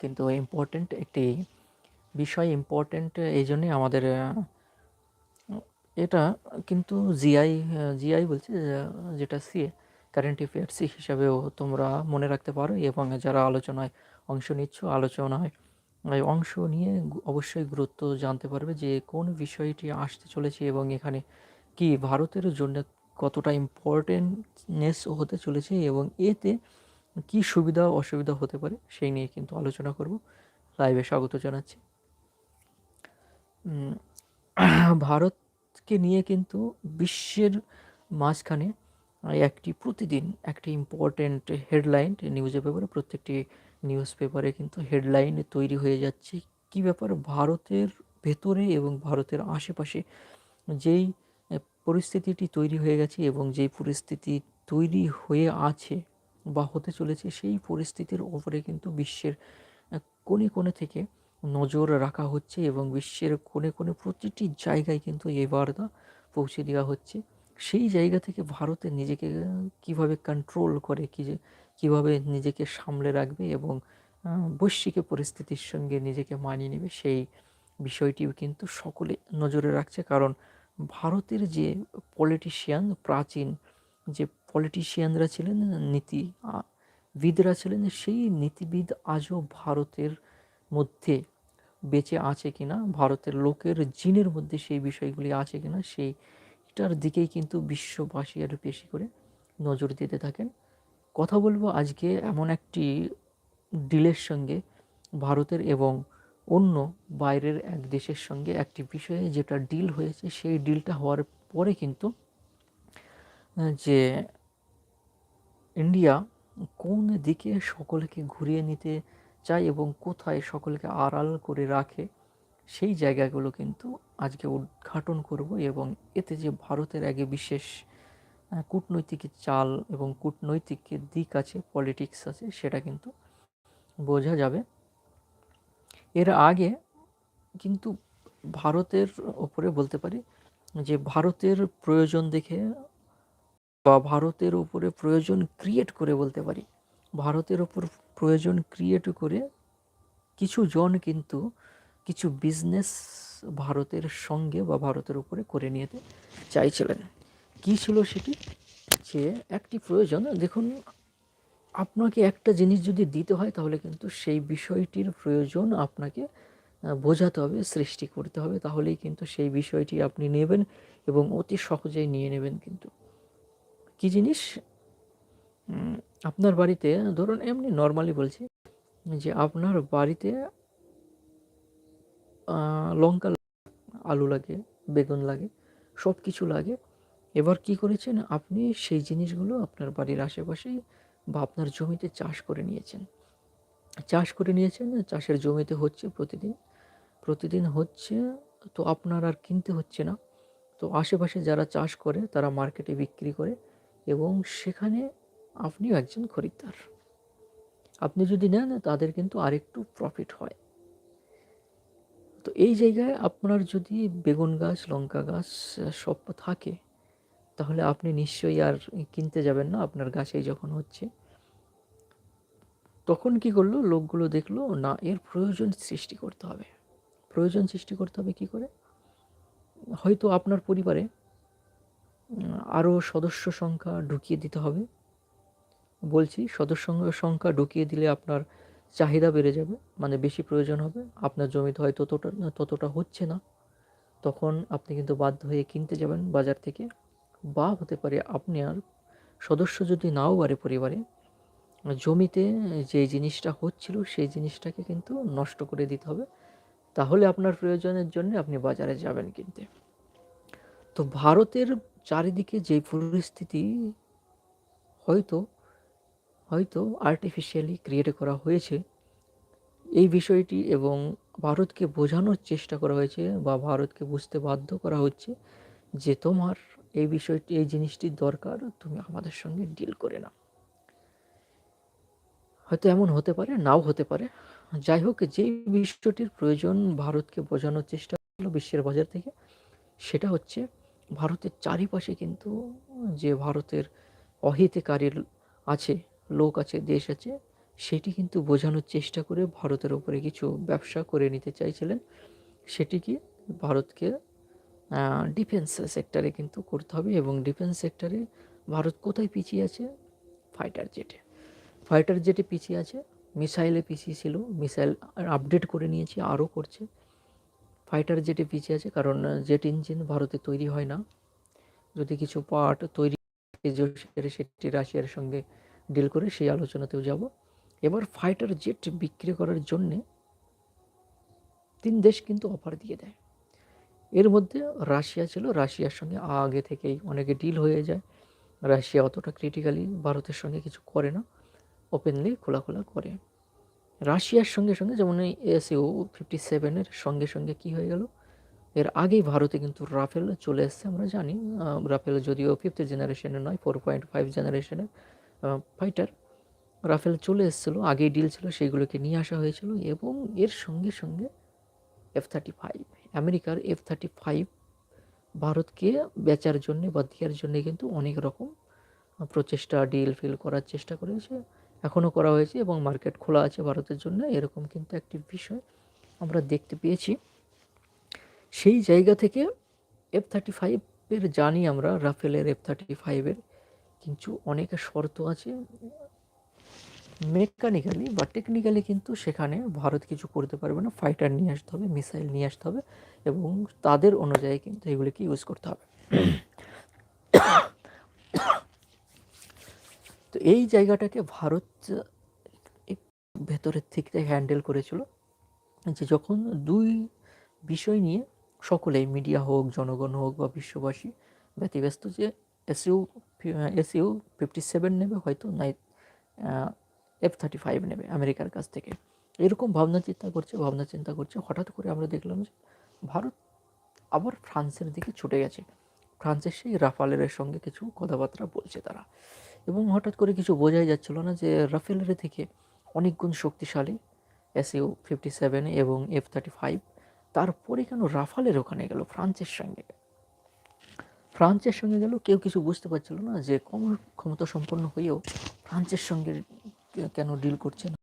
কিন্তু ইম্পর্টেন্ট একটি বিষয় ইম্পর্টেন্ট এই জন্যই আমাদের, এটা কিন্তু জিআই জিআই বলছে, যেটা সিএ কারেন্ট অ্যাফেয়ার্স হিসাবেও তোমরা মনে রাখতে পারো এবং যারা আলোচনায় অংশ নিচ্ছ, আলোচনায় অংশ নিয়ে অবশ্যই গুরুত্ব জানতে পারবে যে কোন বিষয়টি আসতে চলেছে এবং এখানে কি ভারতের জন্য কতটা ইম্পর্টেন্টনেস হতে চলেছে এবং এতে কি সুবিধা অসুবিধা হতে পারে সেই নিয়ে কিন্তু আলোচনা করব। লাইভে স্বাগত জানাচ্ছি। ভারতকে নিয়ে কিন্তু বিশ্বের মাঝখানে একটি প্রতিদিন একটি ইম্পর্টেন্ট হেডলাইন নিউজ পেপারে প্রত্যেকটি নিউজ পেপারে কিন্তু হেডলাইন তৈরি হয়ে যাচ্ছে। কী ব্যাপার? ভারতের ভেতরে এবং ভারতের আশেপাশে যেই পরিস্থিতিটি তৈরি হয়ে গেছে এবং যেই পরিস্থিতি তৈরি হয়ে আছে বা হতে চলেছে সেই পরিস্থিতির ওপরে কিন্তু বিশ্বের কোণে কোণে থেকে নজর রাখা হচ্ছে এবং বিশ্বের কোণে কোণে প্রতিটি জায়গায় কিন্তু এই বার্তা পৌঁছে দেওয়া হচ্ছে। সেই জায়গা থেকে ভারতে নিজেকে কীভাবে কন্ট্রোল করে, কি যে, কীভাবে নিজেকে সামলে রাখবে এবং বৈশ্বিক পরিস্থিতির সঙ্গে নিজেকে মানিয়ে নেবে সেই বিষয়টিও কিন্তু সকলে নজরে রাখছে। কারণ ভারতের যে পলিটিশিয়ান প্রাচীন যে পলিটিশিয়ানরা ছিলেন নীতিবিদরা ছিলেন, সেই নীতিবিদ আজও ভারতের মধ্যে বেঁচে আছে কিনা, ভারতের লোকের জিনের মধ্যে সেই বিষয়গুলি আছে কিনা, সেইটার দিকেই কিন্তু বিশ্ববাসী আরও বেশি করে নজর দিতে থাকেন। কথা বলব আজকে এমন একটি ডিলের সঙ্গে, ভারতের এবং অন্য বাইরের এক দেশের সঙ্গে একটি বিষয়ে যেটা ডিল হয়েছে, সেই ডিলটা হওয়ার পরে কিন্তু যে ইন্ডিয়া কোন দিকে সকলকে ঘুরিয়ে নিতে চায় এবং কোথায় সকলকে আড়াল করে রাখে, সেই জায়গাগুলো কিন্তু আজকে উদ্ঘাটন করব এবং এতে যে ভারতের আগে বিশেষ কূটনৈতিক চাল এবং কূটনৈতিক দিক আছে পলিটিক্স আছে, সেটা কিন্তু বোঝা যাবে। এর আগে কিন্তু ভারতের ওপরে বলতে পারি যে ভারতের প্রয়োজন দেখে বা ভারতের উপরে প্রয়োজন ক্রিয়েট করে বলতে পারি। ভারতের ওপর প্রয়োজন ক্রিয়েট করে কিছু জন কিন্তু কিছু বিজনেস ভারতের সঙ্গে বা ভারতের উপরে করে নিতে চাইছিলেন। কী ছিল সেটি? যে একটি প্রয়োজন, দেখুন, আপনাকে একটা জিনিস যদি দিতে হয় তাহলে কিন্তু সেই বিষয়টির প্রয়োজন আপনাকে বোঝাতে হবে, সৃষ্টি করতে হবে, তাহলেই কিন্তু সেই বিষয়টি আপনি নেবেন এবং অতি সহজেই নিয়ে নেবেন কিন্তু। কী জিনিস? আপনার বাড়িতে, ধরুন এমনি নর্মালি বলছি, যে আপনার বাড়িতে লঙ্কা আলু লাগে, বেগুন লাগে সব কিছু লাগে। এবার কি করেছেন? আপনি সেই জিনিসগুলো আপনার বাড়ির আশেপাশেই বা আপনার জমিতে চাষ করে নিয়েছেন। চাষ করে নিয়েছেন, চাষের জমিতে হচ্ছে প্রতিদিন। প্রতিদিন হচ্ছে, তো আপনার আর কিনতে হচ্ছে না। তো আশেপাশে যারা চাষ করে, তারা মার্কেটে বিক্রি করে এবং সেখানে আপনিও একজন খরিদ্দার। আপনি যদি নেন, তাদের কিন্তু আরেকটু প্রফিট হয়। তো এই জায়গায় আপনার যদি বেগুন গাছ, লঙ্কা গাছ সব থাকে, তাহলে আপনি নিশ্চয়ই আর কিনতে যাবেন না। আপনার গাছেই যখন হচ্ছে, তখন কি করল? লোকগুলো দেখল, না, এর প্রয়োজন সৃষ্টি করতে হবে। প্রয়োজন সৃষ্টি করতে হবে কি করে? হয়তো আপনার পরিবারে আরও সদস্য সংখ্যা ঢুকিয়ে দিতে হবে। বলছি, সদস্য সংখ্যা ঢুকিয়ে দিলে আপনার চাহিদা বেড়ে যাবে মানে বেশি প্রয়োজন হবে। আপনার জমিতে হয়তো ততটা ততটা হচ্ছে না। তখন আপনি কিন্তু বাধ্য হয়ে কিনতে যাবেন বাজার থেকে। বা হতে পারে আপনি আর সদস্য যদি নাও বাড়ে পরিবারে, জমিতে যে জিনিসটা হচ্ছিল সেই জিনিসটাকে কিন্তু নষ্ট করে দিতে হবে। তাহলে আপনার প্রয়োজনের জন্য আপনি বাজারে যাবেন কিনতে। তো ভারতের চারিদিকে যে পরিস্থিতি হয়তো হয়তো আর্টিফিশিয়ালি ক্রিয়েট করা হয়েছে, এই বিষয়টি এবং ভারতকে বোঝানোর চেষ্টা করা হয়েছে বা ভারতকে বুঝতে বাধ্য করা হচ্ছে যে তোমার এই বিষয়টি, এই জিনিসটির দরকার, তুমি আমাদের সঙ্গে ডিল করে নাও। হয়তো এমন হতে পারে, নাও হতে পারে। যাই হোক, যে বিষয়টির প্রয়োজন ভারতকে বোঝানোর চেষ্টা করল বিশ্বের বাজার থেকে, সেটা হচ্ছে ভারতের চারিপাশে কিন্তু যে ভারতের অহিতকারীর আছে, লোক আছে, দেশ আছে, সেটি কিন্তু বোঝানোর চেষ্টা করে ভারতের ওপরে কিছু ব্যবসা করে নিতে চাইছিলেন। সেটি কি ভারতকে ডিফেন্স সেক্টরে কিন্তু করতে হবে এবং ডিফেন্স সেক্টরে ভারত কোথায় পিছিয়ে আছে? ফাইটার জেটে ফাইটার জেটে পিছিয়ে আছে মিসাইলে পিছিয়ে ছিল মিসাইল আপডেট করে নিয়েছে, আরও করছে। ফাইটার জেটে পিছিয়ে আছে, কারণ জেট ইঞ্জিন ভারতে তৈরি হয় না। যদি কিছু পার্ট তৈরি সেটি রাশিয়ার সঙ্গে ডিল করে সেই আলোচনাতেও যাব। এবার ফাইটার জেট বিক্রি করার জন্যে তিন দেশ কিন্তু অফার দিয়ে দেয়। এর মধ্যে রাশিয়া ছিল, রাশিয়ার সঙ্গে আগে থেকেই অনেকে ডিল হয়ে যায়। রাশিয়া অতটা ক্রিটিক্যালি ভারতের সঙ্গে কিছু করে না ওপেনলি খোলা খোলা করে। রাশিয়ার সঙ্গে সঙ্গে, যেমন এই এসইউ ফিফটি সেভেনের সঙ্গে সঙ্গে কি হয়ে গেল? এর আগেই ভারতে কিন্তু রাফেল চলে এসছে, আমরা জানি। রাফেল যদিও ফিফথ জেনারেশনের নয় ফোর পয়েন্ট ফাইভ জেনারেশনের ফাইটার রাফেল চলে এসেছিল, আগেই ডিল ছিল, সেইগুলোকে নিয়ে আসা হয়েছিল এবং এর সঙ্গে সঙ্গে এফ থার্টি ফাইভ আমেরিকার এফ থার্টি ফাইভ ভারতকে বেচার জন্যে বা দেওয়ার জন্যে কিন্তু অনেক রকম প্রচেষ্টা ডিল ফিল করার চেষ্টা করেছে। এখনও করা হয়েছে এবং মার্কেট খোলা আছে ভারতের জন্য। এরকম কিন্তু একটি বিষয় আমরা দেখতে পেয়েছি। সেই জায়গা থেকে এফ থার্টি ফাইভের জানি আমরা, রাফেলের এফ থার্টি ফাইভের কিন্তু অনেক শর্ত আছে। মেকানিক্যালি বা টেকনিক্যালি কিন্তু সেখানে ভারত কিছু করতে পারবে না। ফাইটার নিয়ে আসতে হবে, মিসাইল নিয়ে আসতে হবে এবং তাদের অনুযায়ী কিন্তু এগুলিকে ইউজ করতে হবে। তো এই জায়গাটাকে ভারত ভেতরের থেকে হ্যান্ডেল করেছিল যে যখন দুই বিষয় নিয়ে সকলেই মিডিয়া হোক, জনগণ হোক বা বিশ্ববাসী ব্যতিব্যস্ত যে এসইউ এসইউ ফিফটি সেভেন নেবে হয়তো নাই এফ থার্টি ফাইভ নেবে আমেরিকার কাছ থেকে। এরকম ভাবনা চিন্তা করছে, ভাবনা চিন্তা করছে। হঠাৎ করে আমরা দেখলাম যে ভারত আবার ফ্রান্সের দিকে ছুটে গেছে। ফ্রান্সের সেই রাফালের সঙ্গে কিছু কথাবার্তা বলছে তারা। এবং হঠাৎ করে কিছু বোঝাই যাচ্ছিল না যে রাফেলের থেকে অনেক গুণ শক্তিশালী এসইউ ফিফটি সেভেন এবং এফ থার্টি ফাইভ তারপরে কেন রাফালের ওখানে গেল, ফ্রান্সের সঙ্গে? ফ্রান্সের সঙ্গে গেল, কেউ কিছু বুঝতে পারছিল না যে কম ক্ষমতা সম্পন্ন হয়েও ফ্রান্সের সঙ্গে কেন ডিল করছে না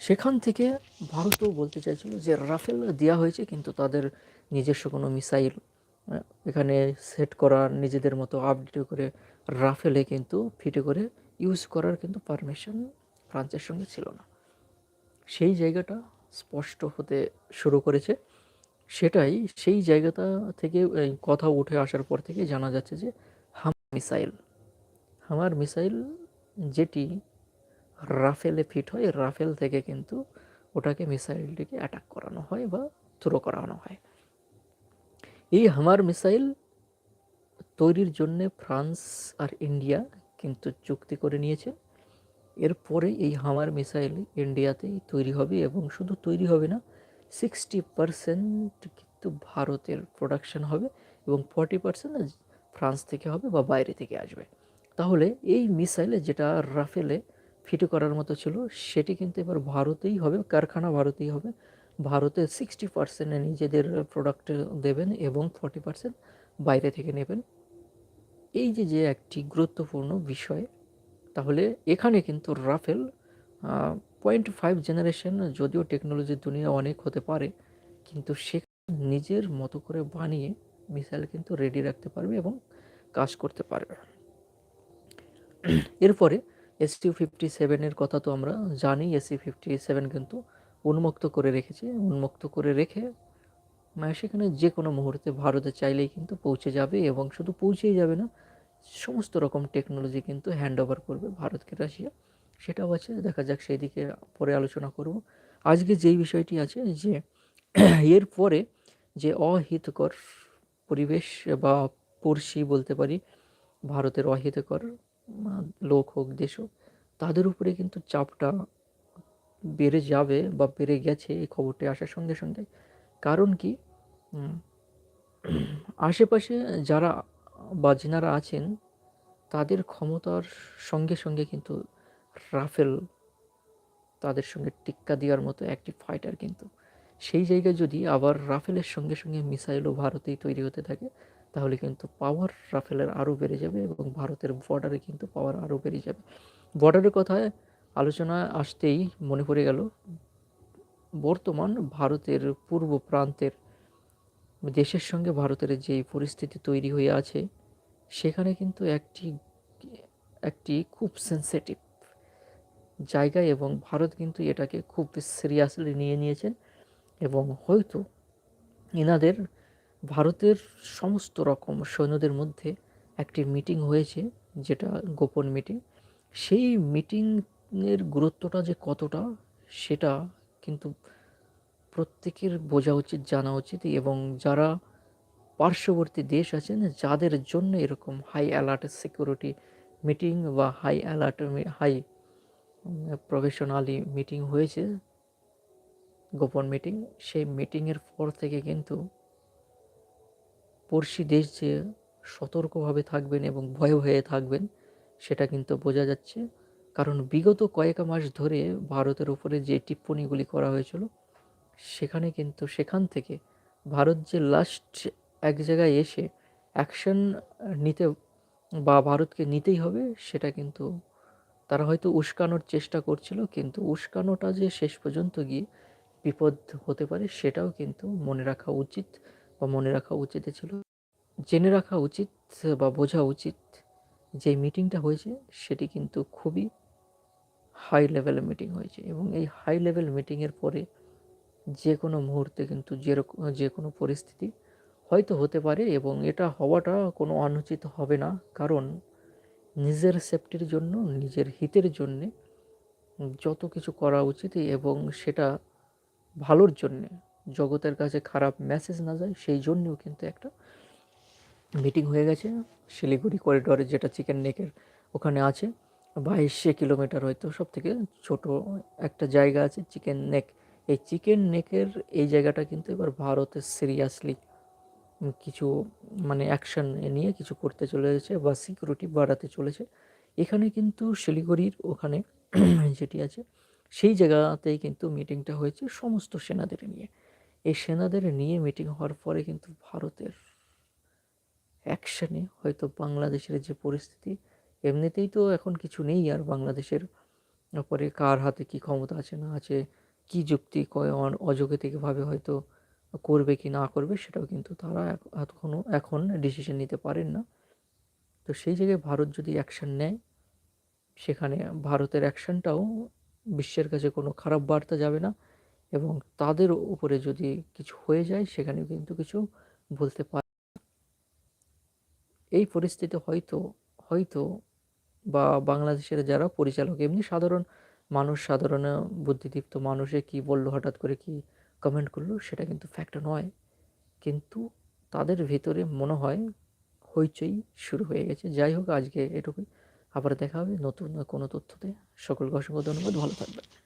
সেখান থেকে ভারতও বলতে চাইছিল যে রাফেল দেওয়া হয়েছে কিন্তু তাদের নিজস্ব কোনো মিসাইল এখানে সেট করা নিজেদের মতো আপডেট করে রাফেলে কিন্তু ফিটে করে ইউজ করার কিন্তু পারমিশন ফ্রান্সের সঙ্গে ছিল না। সেই জায়গাটা স্পষ্ট হতে শুরু করেছে। সেটাই সেই জায়গাটা থেকে কথা উঠে আসার পর থেকে জানা যাচ্ছে যে হামার মিসাইল হামার মিসাইল যেটি রাফেলে ফিট হয়, রাফেল থেকে কিন্তু ওটাকে মিসাইলটিকে অ্যাটাক করানো হয় বা থ্রো করানো হয়। এই হামার মিসাইল তৈরির জন্যে ফ্রান্স আর ইন্ডিয়া কিন্তু চুক্তি করে নিয়েছে। এরপরে এই হামার মিসাইল ইন্ডিয়াতেই তৈরি হবে এবং শুধু তৈরি হবে না সিক্সটি পারসেন্ট কিন্তু ভারতের প্রোডাকশন হবে এবং ফর্টি পারসেন্ট ফ্রান্স থেকে হবে বা বাইরে থেকে আসবে। তাহলে এই মিসাইলে যেটা রাফেলে ফিট করার মতো ছিল, সেটি কিন্তু এবার ভারতেই হবে, কারখানা ভারতেই হবে। ভারতে সিক্সটি পার্সেন্ট নিজেদের প্রোডাক্ট দেবেন এবং ফর্টি পার্সেন্ট বাইরে থেকে নেবেন। এই যে যে একটি গুরুত্বপূর্ণ বিষয়, তাহলে এখানে কিন্তু রাফেল পয়েন্ট ফাইভ জেনারেশন যদিও টেকনোলজির দুনিয়া অনেক হতে পারে, কিন্তু সে নিজের মতো করে বানিয়ে মিসাইল কিন্তু রেডি রাখতে পারবে এবং কাজ করতে পারবে। এরপরে এস টি ফিফটি সেভেনের কথা তো আমরা জানি এসি ফিফটি সেভেন কিন্তু উন্মুক্ত করে রেখেছে, উন্মুক্ত করে রেখে সেখানে যে কোনো মুহূর্তে ভারতে চাইলেই কিন্তু পৌঁছে যাবে এবং শুধু পৌঁছেই যাবে না, সমস্ত রকম টেকনোলজি কিন্তু হ্যান্ড ওভার করবে ভারতকে রাশিয়া। সেটাও আছে, দেখা যাক সেই দিকে পরে আলোচনা করব। আজকে যেই বিষয়টি আছে যে, এর পরে যে অহিতকর পরিবেশ বা পড়শি বলতে পারি, ভারতের অহিতকর লোক হোক, দেশ হোক, তাদের উপরে কিন্তু চাপটা বেড়ে যাবে বা বেড়ে গেছে এই খবরটি আসার সঙ্গে সঙ্গে। কারণ কি? আশেপাশে যারা বা যেনারা আছেন, তাদের ক্ষমতার সঙ্গে সঙ্গে কিন্তু রাফেল তাদের সঙ্গে টিক্কা দেওয়ার মতো একটি ফাইটার কিন্তু। সেই জায়গায় যদি আবার রাফেলের সঙ্গে সঙ্গে মিসাইলও ভারতেই তৈরি হতে থাকে, তাহলে কিন্তু পাওয়ার রাফেলের আরও বেড়ে যাবে এবং ভারতের বর্ডারে কিন্তু পাওয়ার আরও বেড়ে যাবে। বর্ডারের কথায় আলোচনা আসতেই মনে পড়ে গেল, বর্তমান ভারতের পূর্ব প্রান্তের দেশের সঙ্গে ভারতের যে পরিস্থিতি তৈরি হয়ে আছে, সেখানে কিন্তু একটি একটি খুব সেন্সিটিভ জায়গায় এবং ভারত কিন্তু এটাকে খুব সিরিয়াসলি নিয়ে নিয়েছেন এবং হয়তো এনাদের ভারতের সমস্ত রকম সৈন্যদের মধ্যে একটি মিটিং হয়েছে, যেটা গোপন মিটিং সেই মিটিংয়ের গুরুত্বটা যে কতটা, সেটা কিন্তু প্রত্যেকের বোঝা উচিত, জানা উচিত এবং যারা পার্শ্ববর্তী দেশ আছেন, যাদের জন্য এরকম হাই অ্যালার্ট সিকিউরিটি মিটিং বা high alert high professionally meeting হয়েছে, গোপন মিটিং সেই মিটিংয়ের পর থেকে কিন্তু পড়শি দেশ যে সতর্কভাবে থাকবেন এবং ভয়ে ভয়ে থাকবেন, সেটা কিন্তু বোঝা যাচ্ছে। কারণ বিগত কয়েক মাস ধরে ভারতের উপরে যে টিপ্পণীগুলি করা হয়েছিল সেখানে কিন্তু সেখান থেকে ভারত যে লাস্ট এক জায়গায় এসে অ্যাকশন নিতে বা ভারতকে নিতেই হবে, সেটা কিন্তু তারা হয়তো উস্কানোর চেষ্টা করছিল, কিন্তু উস্কানোটা যে শেষ পর্যন্ত গিয়ে বিপদ হতে পারে সেটাও কিন্তু মনে রাখা উচিত বা মনে রাখা উচিত ছিল। জেনে রাখা উচিত বা বোঝা উচিত যে মিটিংটা হয়েছে, সেটি কিন্তু খুবই হাই লেভেলের মিটিং হয়েছে এবং এই হাই লেভেল মিটিংয়ের পরে যে কোনো মুহূর্তে কিন্তু যেরকম যে কোনো পরিস্থিতি হয়তো হতে পারে এবং এটা হওয়াটা কোনো অনুচিত হবে না। কারণ নিজের সেফটির জন্য, নিজের হিতের জন্যে যত কিছু করা উচিত এবং সেটা ভালোর জন্যে, জগতের কাছে খারাপ মেসেজ না যায়, সেই জন্যেও কিন্তু একটা মিটিং হয়ে গেছে। শিলিগুড়ি করিডোরে যেটা চিকেন নেকের ওখানে আছে। বাইশে কিলোমিটার হয়তো সব থেকে ছোটো একটা জায়গা আছে চিকেন নেক এই চিকেন নেকের এই জায়গাটা কিন্তু এবার ভারতের সিরিয়াসলি কিছু মানে অ্যাকশান নিয়ে কিছু করতে চলেছে বা সিকিউরিটি বাড়াতে চলেছে। এখানে কিন্তু শিলিগুড়ির ওখানে যেটি আছে, সেই জায়গাতেই কিন্তু মিটিংটা হয়েছে সমস্ত সেনাদের নিয়ে। এই সেনাদের নিয়ে মিটিং হওয়ার পরে কিন্তু ভারতের অ্যাকশানে হয়তো বাংলাদেশের যে পরিস্থিতি, এমনিতেই তো এখন কিছু নেই আর বাংলাদেশের পরে কার হাতে কি ক্ষমতা আছে না আছে। কি যুক্তি অযৌক্তিকভাবে হয়তো করবে কি না করবে সেটাও কিন্তু তারা এখনও এখন ডিসিশন নিতে পারেন না। তো সেই জায়গায় ভারত যদি অ্যাকশান নেয়, সেখানে ভারতের অ্যাকশানটাও বিশ্বের কাছে কোনো খারাপ বার্তা যাবে না এবং তাদের উপরে যদি কিছু হয়ে যায় সেখানে কিন্তু কিছু বলতে পারে এই পরিস্থিতি হয়তো হয়তো বা বাংলাদেশের যারা পরিচালক, এমনি সাধারণ মানুষ সাধারণ বুদ্ধিদীপ্ত মানুষে কি বলল, হঠাৎ করে কি কমেন্ট করল, সেটা কিন্তু ফ্যাক্ট নয়। কিন্তু তাদের ভিতরে মনে হয় হইচই শুরু হয়ে গেছে। যাই হোক, আজকে এটুকুই। আবার দেখা হবে নতুন কোনো তথ্যতে। সকলকে অসংখ্য ধন্যবাদ। ভালো থাকবেন।